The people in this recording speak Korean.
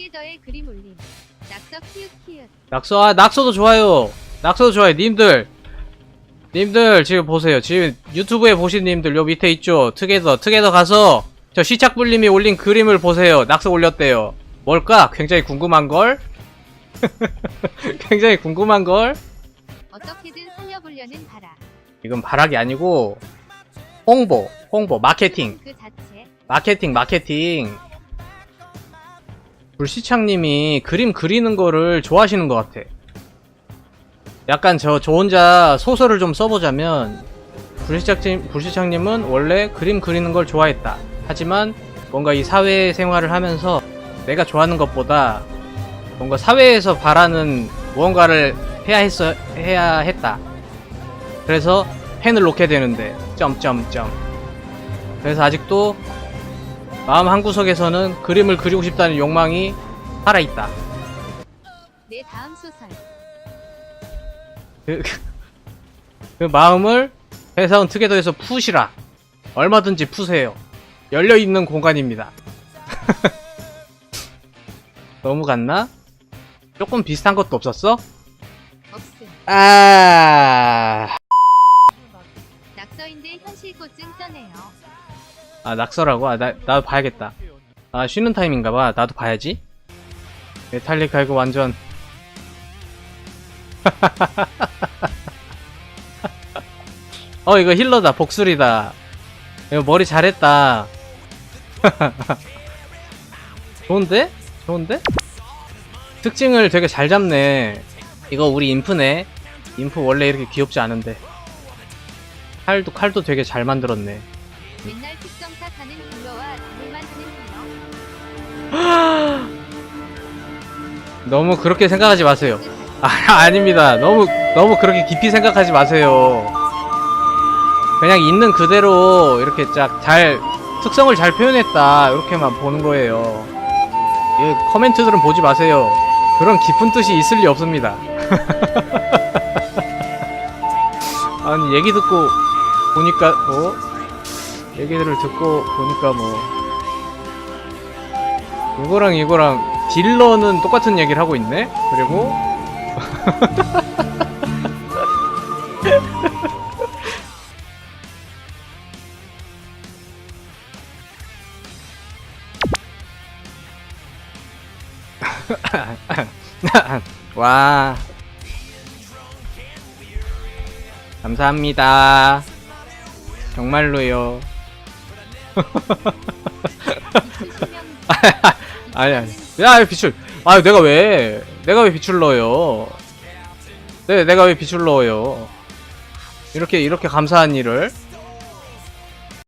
투게더의 그림 올림. 낙서 키읔 키읔. 낙서 아 낙서도 좋아요. 낙서도 좋아요. 님들. 님들 지금 보세요. 지금 유튜브에 보신 님들 요 밑에 있죠? 트게더 트게더 가서 저 시착불님이 올린 그림을 보세요. 낙서 올렸대요. 뭘까? 굉장히 궁금한 걸? 굉장히 궁금한 걸? 어떻게든 살려보려는 바라. 이건 바락이 아니고 홍보 홍보 마케팅. 그 자체. 마케팅 마케팅 불시창님이 그림 그리는 거를 좋아하시는 것 같아. 약간 저, 저 혼자 소설을 좀 써보자면 불시착님, 불시창님은 원래 그림 그리는 걸 좋아했다. 하지만 뭔가 이 사회 생활을 하면서 내가 좋아하는 것보다 뭔가 사회에서 바라는 무언가를 해야 했어 해야 했다. 그래서 펜을 놓게 되는데 점점점. 그래서 아직도 마음 한구석에서는 그림을 그리고 싶다는 욕망이 살아있다. 내 다음 소설. 그, 그 마음을 회사원 특혜도에서 푸시라. 얼마든지 푸세요. 열려있는 공간입니다. 너무 갔나? 조금 비슷한 것도 없었어? 없음. 아, 낙서인데 현실고증 써네요. 아 낙서라고? 아, 나, 나도 봐야겠다. 아, 쉬는 타임인가봐. 나도 봐야지. 메탈리카 이거 완전. 어, 이거 힐러다. 복술이다. 이거 머리 잘했다. 좋은데? 좋은데? 특징을 되게 잘 잡네. 이거 우리 인프네. 인프 원래 이렇게 귀엽지 않은데. 칼도, 칼도 되게 잘 만들었네. 맨날 딜러와 만드는 딜러. 너무 그렇게 생각하지 마세요. 아, 아닙니다. 너무, 너무 그렇게 깊이 생각하지 마세요. 그냥 있는 그대로 이렇게 쫙 잘, 특성을 잘 표현했다. 이렇게만 보는 거예요. 이 커멘트들은 보지 마세요. 그런 깊은 뜻이 있을 리 없습니다. 아니, 얘기 듣고 보니까, 어? 얘기들을 듣고 보니까 뭐, 이거랑 이거랑 딜러는 똑같은 얘기를 하고 있네? 그리고 와. 감사합니다. 정말로요 아니 아니. 야 비출? 아 내가 왜? 내가 왜 비출 넣어요? 네 내가 왜 비출 넣어요? 이렇게 이렇게 감사한 일을